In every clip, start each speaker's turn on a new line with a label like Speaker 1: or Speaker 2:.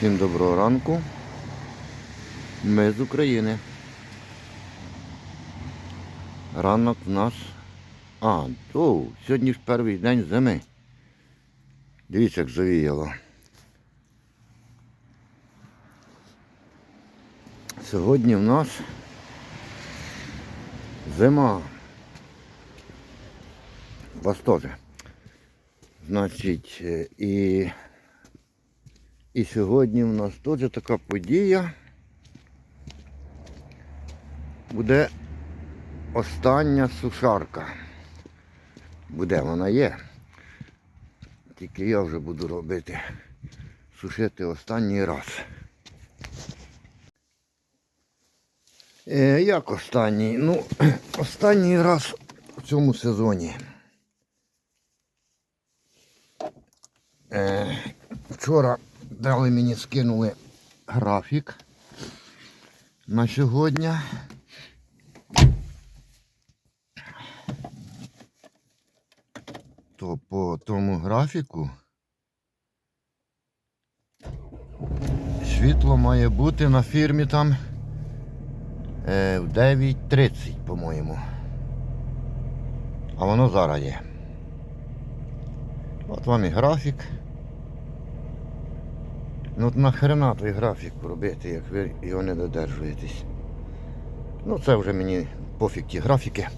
Speaker 1: Всім доброго ранку. Ми з України. Ранок в нас. А, о, сьогодні ж перший день зими. Дивіться, як завіяло. Сьогодні в нас зима. У Вас теж. Значить, е, і і сьогодні у нас теж така подія. Буде остання сушарка. Буде, вона є. Тільки я вже буду робити. Сушити останній раз. Е, як останній? Ну, останній раз в цьому сезоні. Е, вчора дали мені скинули графік на сьогодні. То по тому графіку світло має бути на фірмі там е, в 9.30, по-моєму. А воно зараз є. От вам і графік. Ну от нахрена той графік робити, як ви його не додержуєтесь. Ну це вже мені пофіг ті графіки.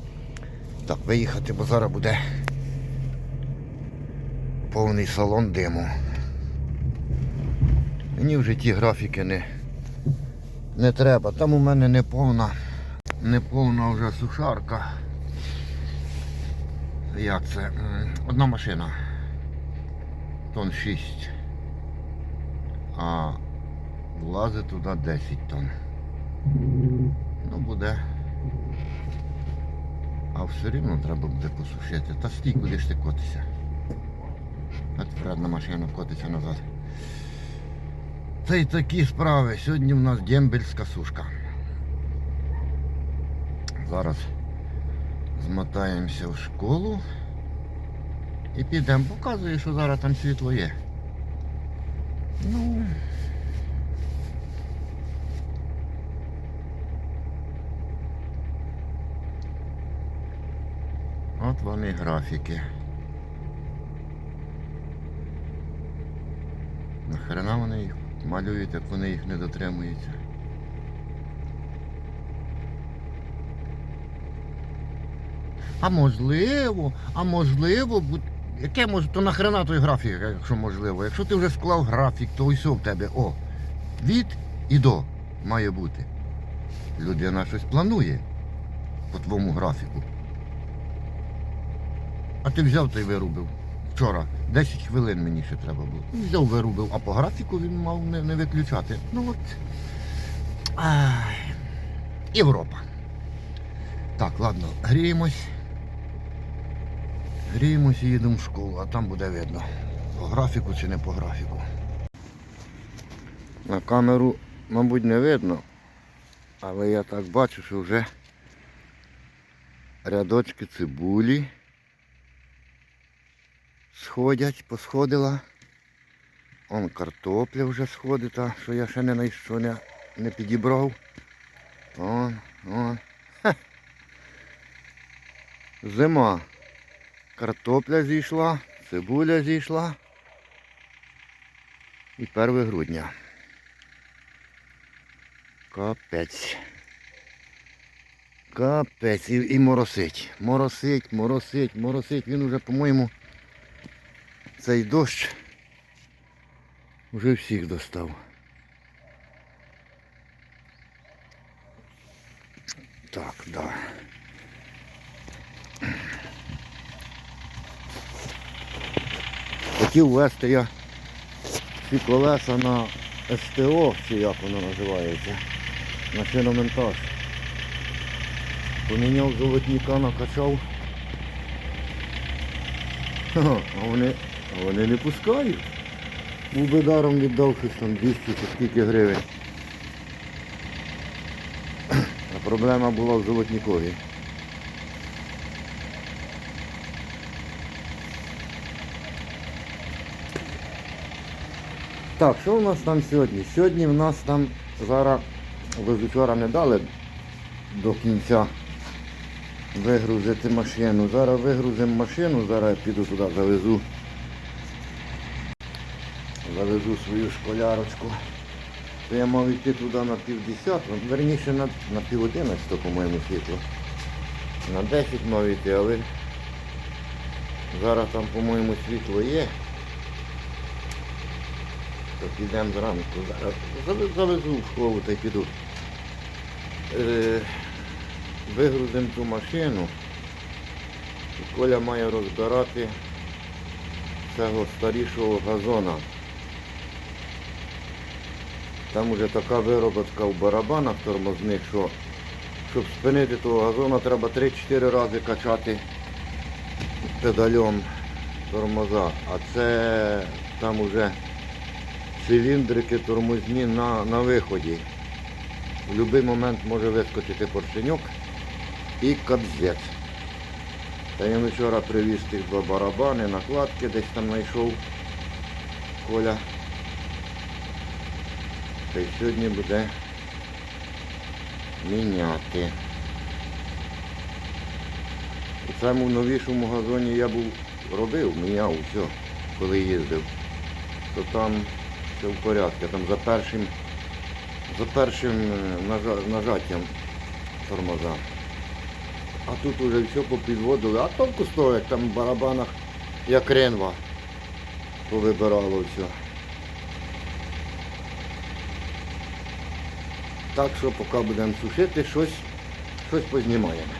Speaker 1: Так, виїхати, бо зараз буде повний салон диму. Мені вже ті графіки не, не треба. Там у мене не повна, не повна вже сушарка. Як це? Одна машина. Тон 6 а влазить туди 10 тонн. Ну буде. А все рівно треба буде посушити. Та стій, куди ж ти котися. От вредна машина котиться назад. Це й такі справи. Сьогодні в нас дембельська сушка. Зараз змотаємося в школу і підемо. Показую, що зараз там світло є. Ну. От вони графіки. Нахрена вони їх малюють, як вони їх не дотримуються. А можливо, а можливо, бу- яке може, то нахрена той графік, якщо можливо. Якщо ти вже склав графік, то ось в тебе, о, від і до має бути. Людина щось планує по твоєму графіку. А ти взяв та й вирубив. Вчора 10 хвилин мені ще треба було. Взяв, вирубив, а по графіку він мав не, не виключати. Ну от. Ай. Європа. Так, ладно, гріємось. Гріємось і їдемо в школу, а там буде видно. По графіку чи не по графіку. На камеру, мабуть, не видно, але я так бачу, що вже рядочки цибулі сходять, посходила. Он картопля вже сходить, та, що я ще не знайшов, не, не підібрав. Он, он. Зима. Картопля зійшла, цибуля зійшла. І 1 грудня. Капець. Капець. І, і моросить. Моросить, моросить, моросить. Він уже, по-моєму, цей дощ вже всіх достав. Так, да. Хотів ввести я ці колеса на СТО, чи як воно називається, на шиномонтаж. Поміняв золотника, накачав. А вони, а вони не пускають. Був би даром віддав щось там 200 чи скільки гривень. А проблема була в золотникові. Так, що у нас там сьогодні? Сьогодні в нас там зараз, ви вчора не дали до кінця вигрузити машину. Зараз вигрузимо машину, зараз я піду туди завезу. Завезу свою школярочку. То я мав йти туди на півдесятого, верніше на, на пів одинадцятого, по-моєму, світло. На 10 мав йти, але зараз там, по-моєму, світло є. То підемо зранку. Зараз завезу в школу та й піду. Е, вигрузимо ту машину. І Коля має розбирати цього старішого газона. Там уже така вироботка в барабанах тормозних, що щоб спинити того газона, треба 3-4 рази качати педальом тормоза. А це там уже циліндрики тормозні на, на виході. В будь-який момент може вискочити поршеньок і кабзець. Та я вчора привіз тих два барабани, накладки десь там знайшов Коля. Та й сьогодні буде міняти. У цьому новішому газоні я був робив, міняв все, коли їздив. То там все в порядку, там за першим, за першим е, нажаттям тормоза. А тут уже все попідводили. А толку того, як там в барабанах, як ренва, повибирало все. Так що поки будемо сушити, щось, щось познімаємо.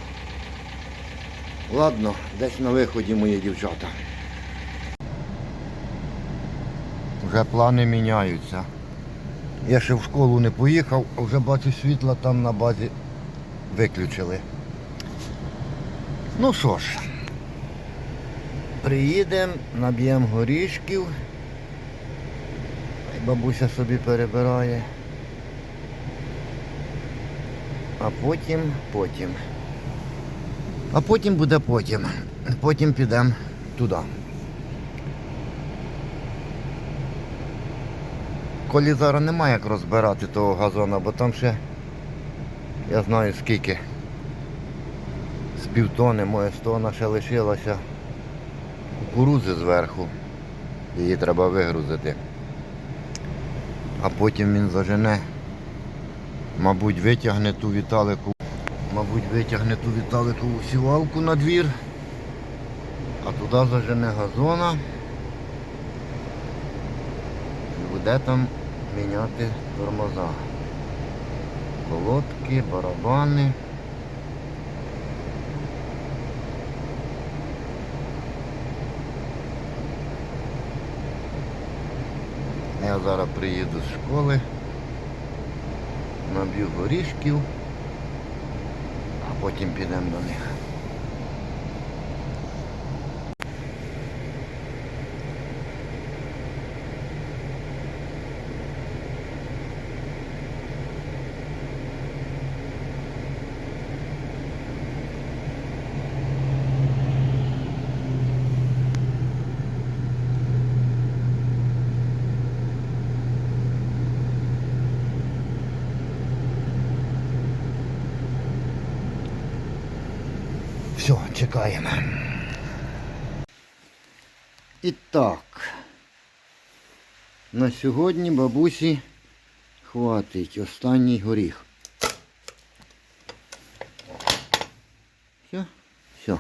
Speaker 1: Ладно, десь на виході мої дівчата. Вже плани міняються. Я ще в школу не поїхав, а вже бачу світла там на базі виключили. Ну що ж, приїдемо, наб'ємо горішків. Бабуся собі перебирає. А потім, потім. А потім буде потім. Потім підемо туди. Колі зараз немає як розбирати того газона, бо там ще я знаю скільки. З півтони, моя стона ще лишилася кукурузи зверху. Її треба вигрузити. А потім він зажене. Мабуть, витягне ту віталику. Мабуть, витягне ту віталикову сівалку на двір, а туди зажене газона. Буде там міняти тормоза. Колодки, барабани. Я зараз приїду з школи, наб'ю горішків, а потім підемо до них. Все, чекаємо. І так. На сьогодні бабусі хватить останній горіх. Все, все.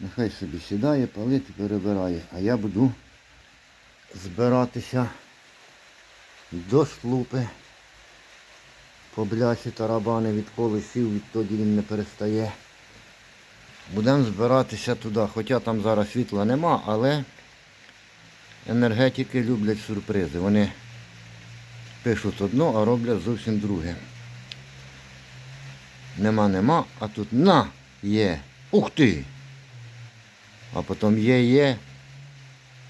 Speaker 1: Нехай собі сідає, палити, перебирає. А я буду збиратися до шлупи. По блясі тарабани відколи сів, відтоді він не перестає. Будемо збиратися туди, хоча там зараз світла нема, але енергетики люблять сюрпризи. Вони пишуть одно, а роблять зовсім друге. Нема, нема, а тут на є. Ух ти! А потім є, є.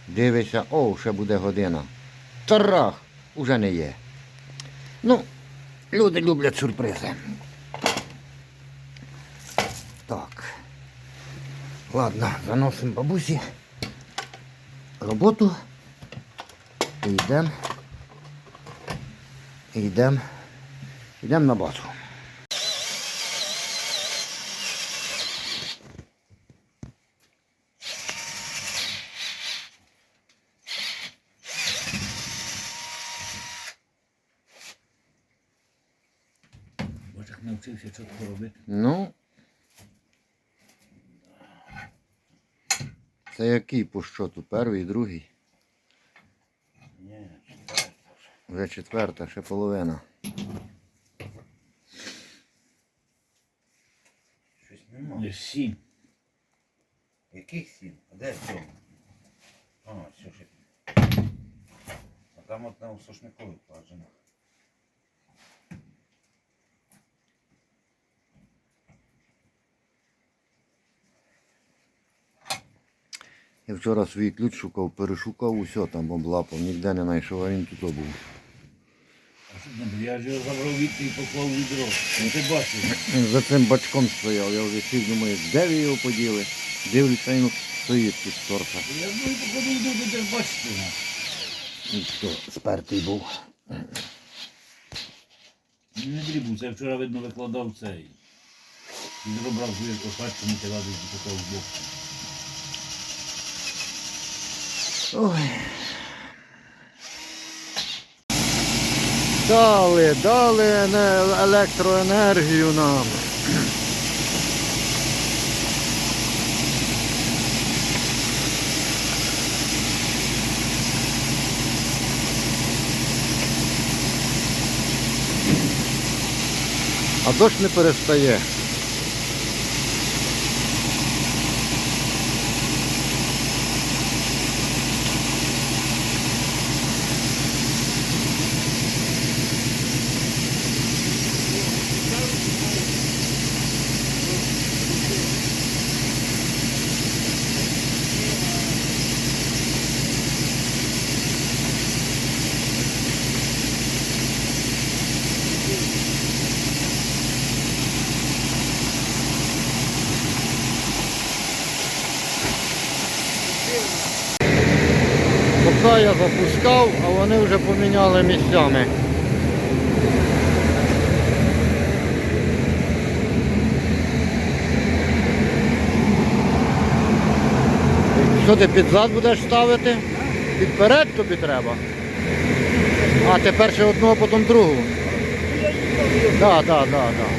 Speaker 1: Дивишся, о, ще буде година. Тарах! Уже не є. Ну, люди люблять сюрпризи. Так. Ладно, заносимо бабусі роботу. І йдемо. І йдемо. Йдемо на базу.
Speaker 2: Навчився чітко робити.
Speaker 1: Ну. Це який по щоту? Перший, другий?
Speaker 2: Ні, читаю.
Speaker 1: Вже четверта, ще половина.
Speaker 3: Щось нема.
Speaker 2: Не сім.
Speaker 3: Яких сім? А де цьому? А, все ще. А там от на сушникові положено.
Speaker 1: Я вчора свій ключ шукав, перешукав усе там облапав, ніде не знайшов, а він тут був.
Speaker 2: Що? Я ж його забрав відти і поклав відро. Ну ти бачив.
Speaker 1: За цим бачком стояв, я вже сів, думаю, де ви його поділи? Дивлюся, він стоїть тут торта.
Speaker 2: Я думаю, походу йду, де ти бачите. ну.
Speaker 1: І що, спертий був.
Speaker 2: Ну, Не дрібу, це вчора, видно, викладав цей. Відро брав кошачку, кидав і поклав в бок.
Speaker 1: Ой. Дали, дали ене- електроенергію нам. А дощ не перестає. Поки запускав, а вони вже поміняли місцями. Що ти під зад будеш ставити? Підперед тобі треба. А тепер ще одного, потім другого. Так, так, так, так.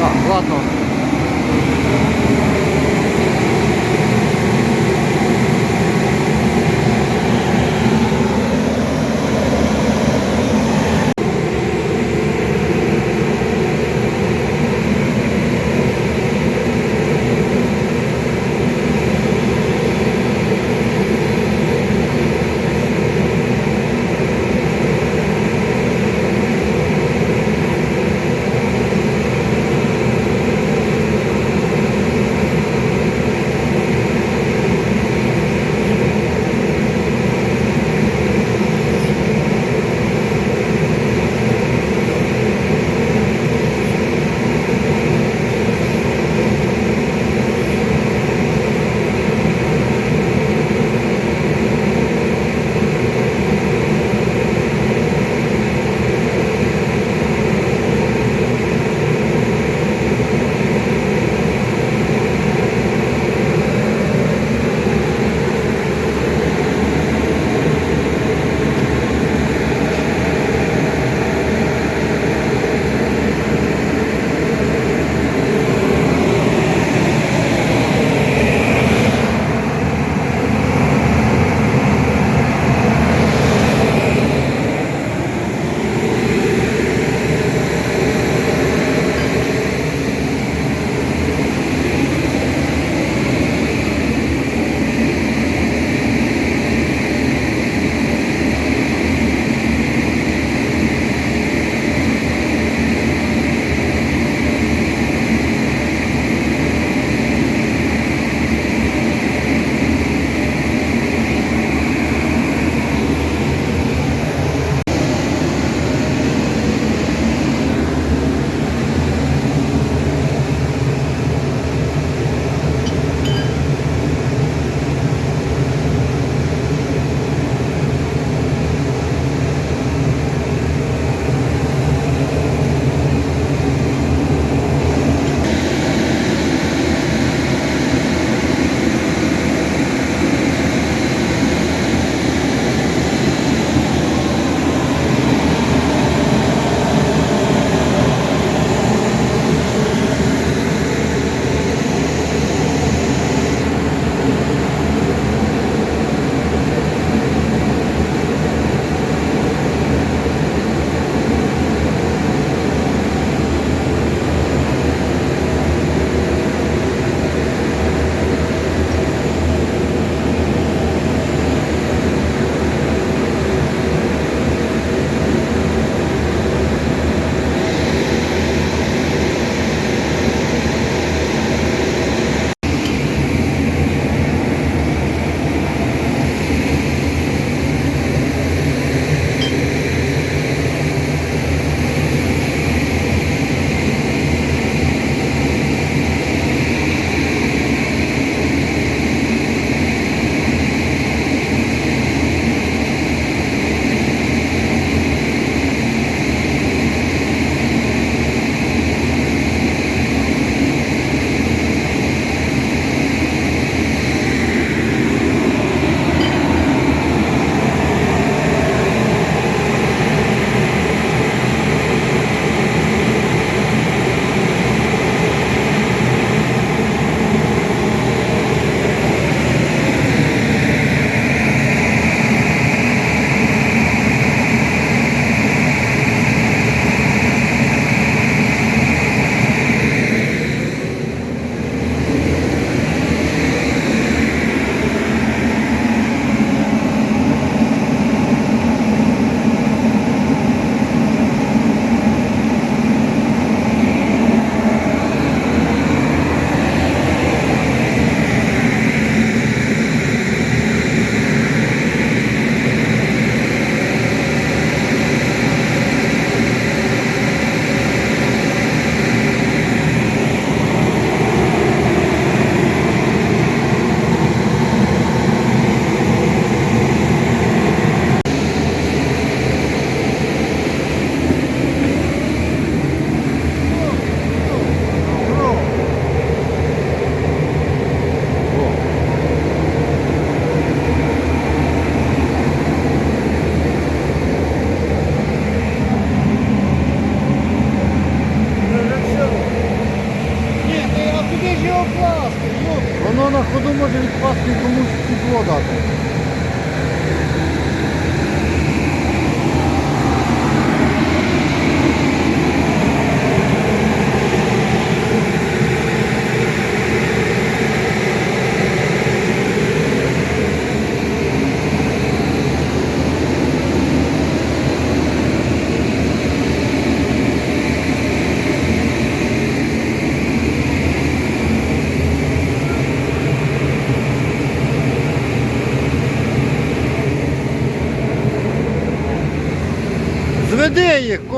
Speaker 1: Так, ладно.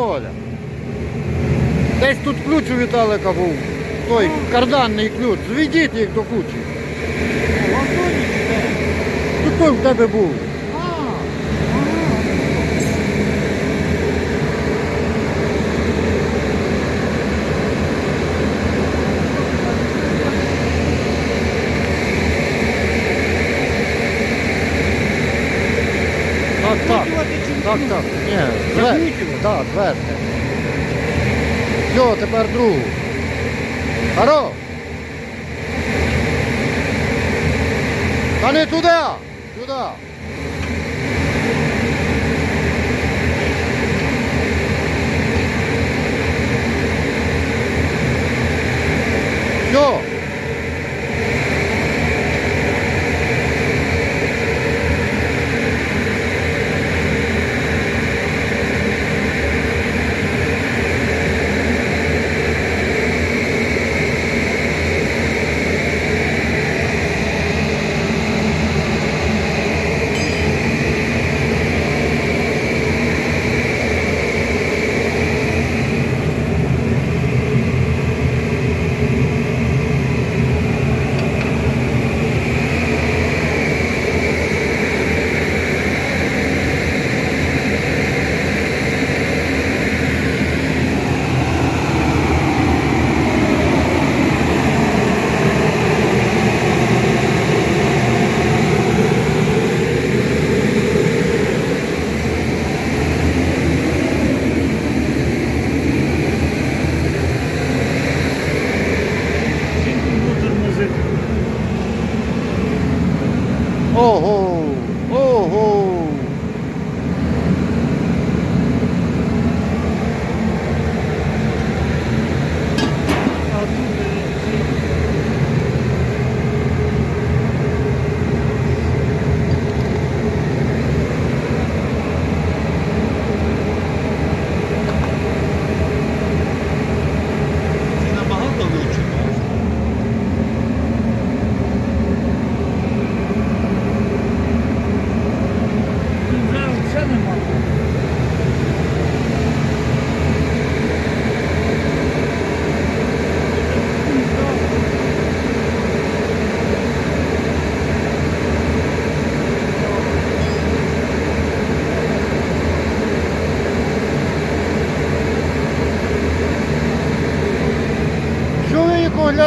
Speaker 1: Коля. Десь тут ключ у Віталика був. Той карданний ключ. Зведіть їх до кучі. Тут той в тебе був. Так, так. Так, так. Ні? Так, зверху. Все, тепер другу. Харо! Та не туди! Сюди! Все!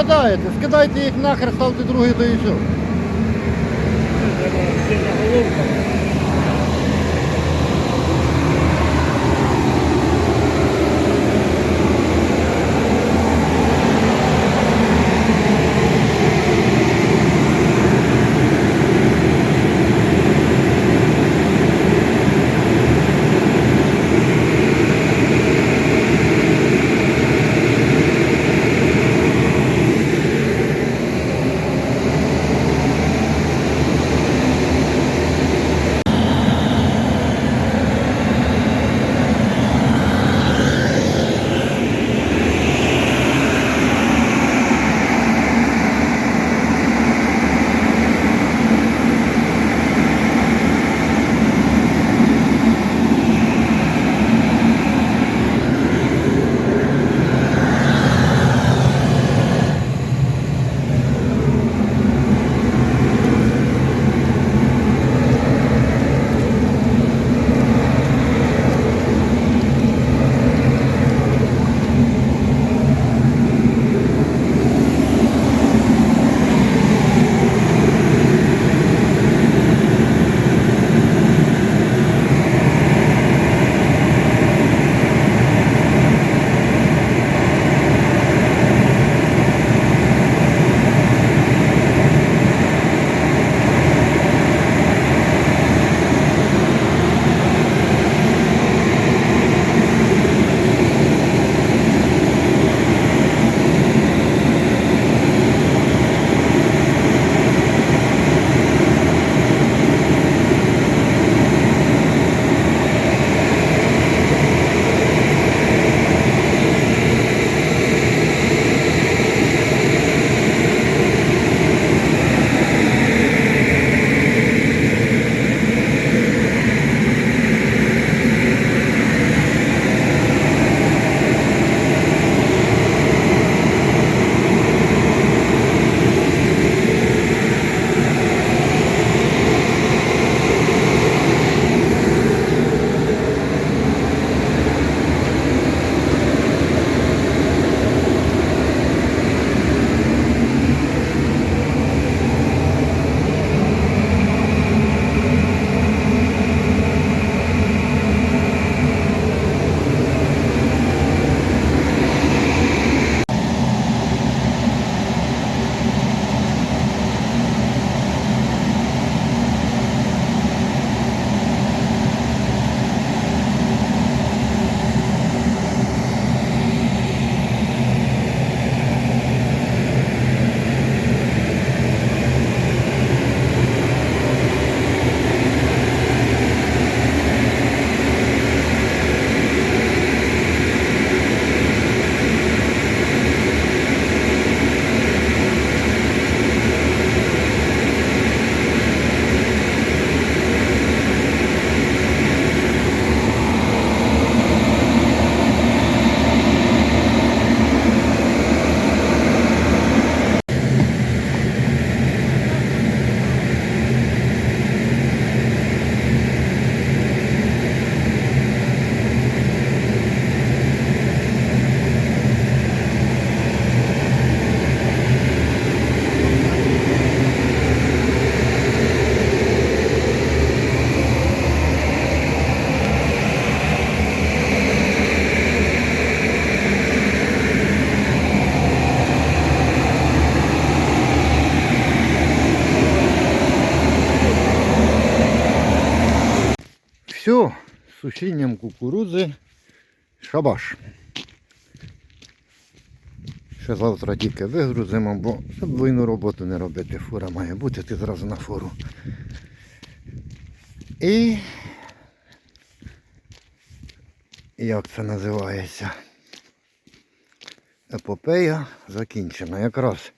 Speaker 1: Ви? Скидайте їх нахер, ставте другий то і все. Сушінням кукурудзи шабаш. Ще завтра тільки вигрузимо, бо двойну роботу не робити, фура має бути, ти зразу на фуру. І як це називається? Епопея закінчена. Якраз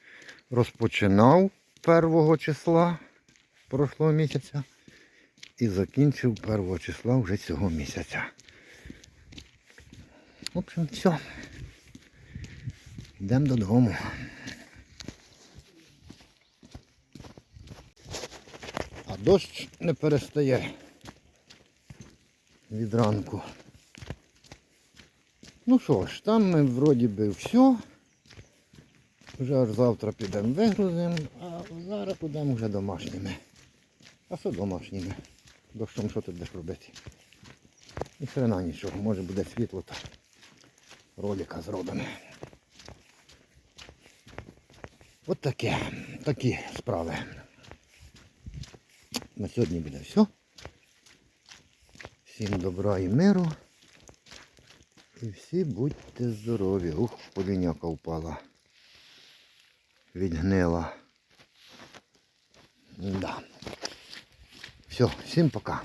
Speaker 1: розпочинав 1 числа прошлого місяця і закінчив 1 числа вже цього місяця. В общем, все. Йдемо додому. А дощ не перестає від ранку. Ну що ж, там ми вроді би все. Вже аж завтра підемо вигрузимо, а зараз підемо вже домашніми. А що домашніми? Дощом що тут будеш робити? Ні хрена нічого, може буде світло та ролика зробимо. От таке, такі справи. На сьогодні буде все. Всім добра і миру. І всі будьте здорові. Ух, поліняка впала. Відгнила. Да. Все, всім пока.